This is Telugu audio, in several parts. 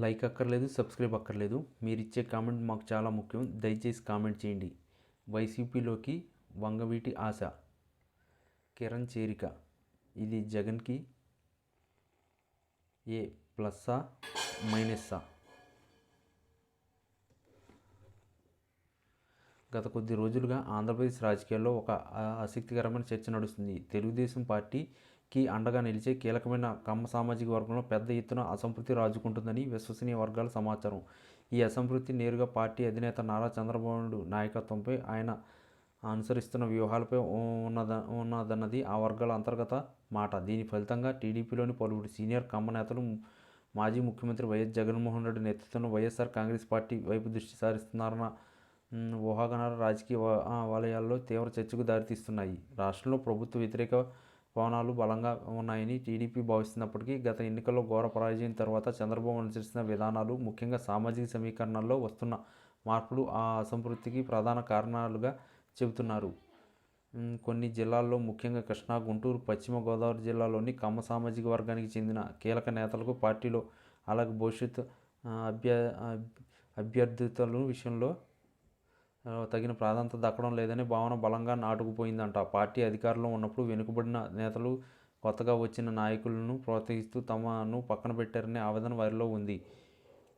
లైక్ అక్కర్లేదు సబ్స్క్రైబ్ అక్కర్లేదు. మీరు ఇచ్చే కామెంట్ మాకు చాలా ముఖ్యం. దయచేసి కామెంట్ చేయండి. వైసీపీలోకి వంగవీటి ఆశ. కిరణ్ చేరిక. ఇది జగన్కి ఏ ప్లస్సా మైనస్సా? గత కొద్ది రోజులుగా ఆంధ్రప్రదేశ్ రాజకీయాల్లో ఒక ఆసక్తికరమైన చర్చ నడుస్తుంది. తెలుగుదేశం పార్టీ కి అండగా నిలిచే కీలకమైన కమ్మ సామాజిక వర్గంలో పెద్ద ఎత్తున అసంతృప్తి రాజుకుంటుందని విశ్వసనీయ వర్గాల సమాచారం. ఈ అసంతృప్తి నేరుగా పార్టీ అధినేత నారా చంద్రబాబు నాయకత్వంపై ఆయన అనుసరిస్తున్న వ్యూహాలపై ఉన్నద ఉన్నదన్నది ఆ వర్గాల అంతర్గత మాట. దీని ఫలితంగా టీడీపీలోని పలువురు సీనియర్ కమ్మ నేతలు మాజీ ముఖ్యమంత్రి వైఎస్ జగన్మోహన్ రెడ్డి నేతృత్వంలో వైఎస్ఆర్ కాంగ్రెస్ పార్టీ వైపు దృష్టి సారిస్తున్నారన్న మ్, ఊహాగానాలు రాజకీయ వలయాల్లో తీవ్ర చర్చకు దారితీస్తున్నాయి. రాష్ట్రంలో ప్రభుత్వ వ్యతిరేక పవనాలు బలంగా ఉన్నాయని టీడీపీ భావిస్తున్నప్పటికీ గత ఎన్నికల్లో ఘోర పరాజయం తర్వాత చంద్రబాబు అనుసరిస్తున్న విధానాలు ముఖ్యంగా సామాజిక సమీకరణల్లో వస్తున్న మార్పులు ఆ అసంతృప్తికి ప్రధాన కారణాలుగా చెబుతున్నారు. కొన్ని జిల్లాల్లో ముఖ్యంగా కృష్ణా గుంటూరు పశ్చిమ గోదావరి జిల్లాలోని కమ్మ సామాజిక వర్గానికి చెందిన కీలక నేతలకు పార్టీలో అలాగే భవిష్యత్ అభ్య అభ్- అభ్యర్థితుల విషయంలో తగిన ప్రాధాన్యత దక్కడం లేదనే భావన బలంగా నాటుకుపోయిందంట. పార్టీ అధికారంలో ఉన్నప్పుడు వెనుకబడిన నేతలు కొత్తగా వచ్చిన నాయకులను ప్రోత్సహిస్తూ తమను పక్కన పెట్టారనే ఆవేదన వారిలో ఉంది.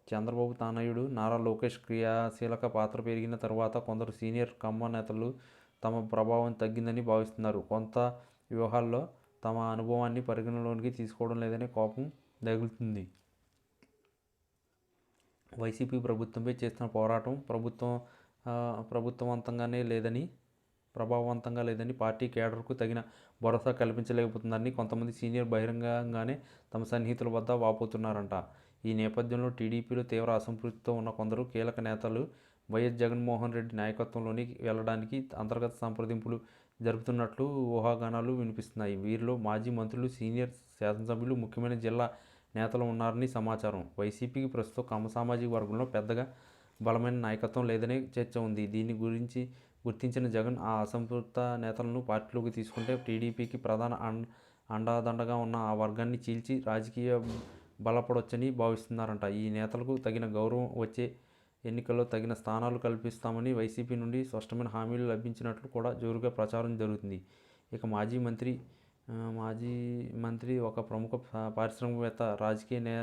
చంద్రబాబు తానయుడు నారా లోకేష్ క్రియాశీలక పాత్ర పెరిగిన తర్వాత కొందరు సీనియర్ కమ్మ నేతలు తమ ప్రభావం తగ్గిందని భావిస్తున్నారు. కొంత వ్యూహాల్లో తమ అనుభవాన్ని పరిగణలోనికి తీసుకోవడం లేదనే కోపం తగులుతుంది వైసీపీ ప్రభుత్వంపై చేస్తున్న పోరాటం ప్రభుత్వం ప్రభుత్వవంతంగానే లేదని ప్రభావవంతంగా లేదని పార్టీ కేడర్కు తగిన భరోసా కల్పించలేకపోతుందని కొంతమంది సీనియర్ బహిరంగంగానే తమ సన్నిహితుల వద్ద వాపోతున్నారంట. ఈ నేపథ్యంలో టీడీపీలో తీవ్ర అసంతృప్తితో ఉన్న కొందరు కీలక నేతలు వైఎస్ జగన్మోహన్ రెడ్డి నాయకత్వంలోని వెళ్ళడానికి అంతర్గత సంప్రదింపులు జరుపుతున్నట్లు ఊహాగానాలు వినిపిస్తున్నాయి. వీరిలో మాజీ మంత్రులు సీనియర్ శాసనసభ్యులు ముఖ్యమైన జిల్లా నేతలు ఉన్నారని సమాచారం. వైసీపీకి ప్రస్తుతం కమ్మ సామాజిక వర్గంలో పెద్దగా బలమైన నాయకత్వం లేదనే చర్చ ఉంది. దీని గురించి గుర్తించిన జగన్ ఆ అసంతృప్త నేతలను పార్టీలోకి తీసుకుంటే టీడీపీకి ప్రధాన అం అండాదండగా ఉన్న ఆ వర్గాన్ని చీల్చి రాజకీయ బలపడొచ్చని భావిస్తున్నారంట. ఈ నేతలకు తగిన గౌరవం వచ్చే ఎన్నికల్లో తగిన స్థానాలు కల్పిస్తామని వైసీపీ నుండి స్పష్టమైన హామీలు లభించినట్లు కూడా జోరుగా ప్రచారం జరుగుతుంది. ఇక మాజీ మంత్రి మాజీ మంత్రి ఒక ప్రముఖ పారిశ్రామికవేత్త రాజకీయ నే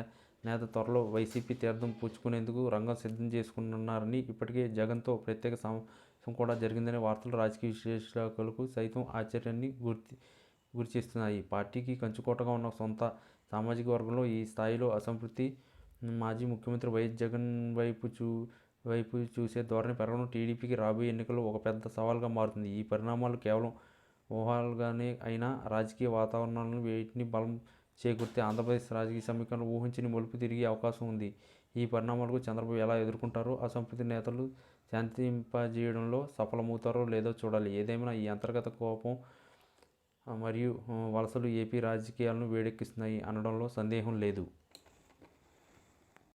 నేత త్వరలో వైసీపీ తీర్థం పుచ్చుకునేందుకు రంగం సిద్ధం చేసుకున్నారని ఇప్పటికే జగన్తో ప్రత్యేక సమావేశం కూడా జరిగిందనే వార్తలు రాజకీయ విశ్లేషకులకు సైతం ఆశ్చర్యాన్ని గుర్తి గురిచేస్తున్నాయి. పార్టీకి కంచుకోటగా ఉన్న సొంత సామాజిక వర్గంలో ఈ స్థాయిలో అసంతృప్తి మాజీ ముఖ్యమంత్రి వైఎస్ జగన్ వైపు చూ వైపు చూసే ధోరణి పెరగడం టీడీపీకి రాబోయే ఎన్నికల్లో ఒక పెద్ద సవాల్గా మారుతుంది. ఈ పరిణామాలు కేవలం ఊహాలుగానే అయినా రాజకీయ వాతావరణాలను వీటిని బలం చేకూర్తే ఆంధ్రప్రదేశ్ రాజకీయ సమీకరణ ఊహించని మలుపు తిరిగే అవకాశం ఉంది. ఈ పరిణామాలకు చంద్రబాబు ఎలా ఎదుర్కొంటారో అసంపతి నేతలు శాంతింపజేయడంలో సఫలమవుతారో లేదో చూడాలి. ఏదేమైనా ఈ అంతర్గత కోపం మరియు వలసలు ఏపీ రాజకీయాలను వేడెక్కిస్తున్నాయి అనడంలో సందేహం లేదు.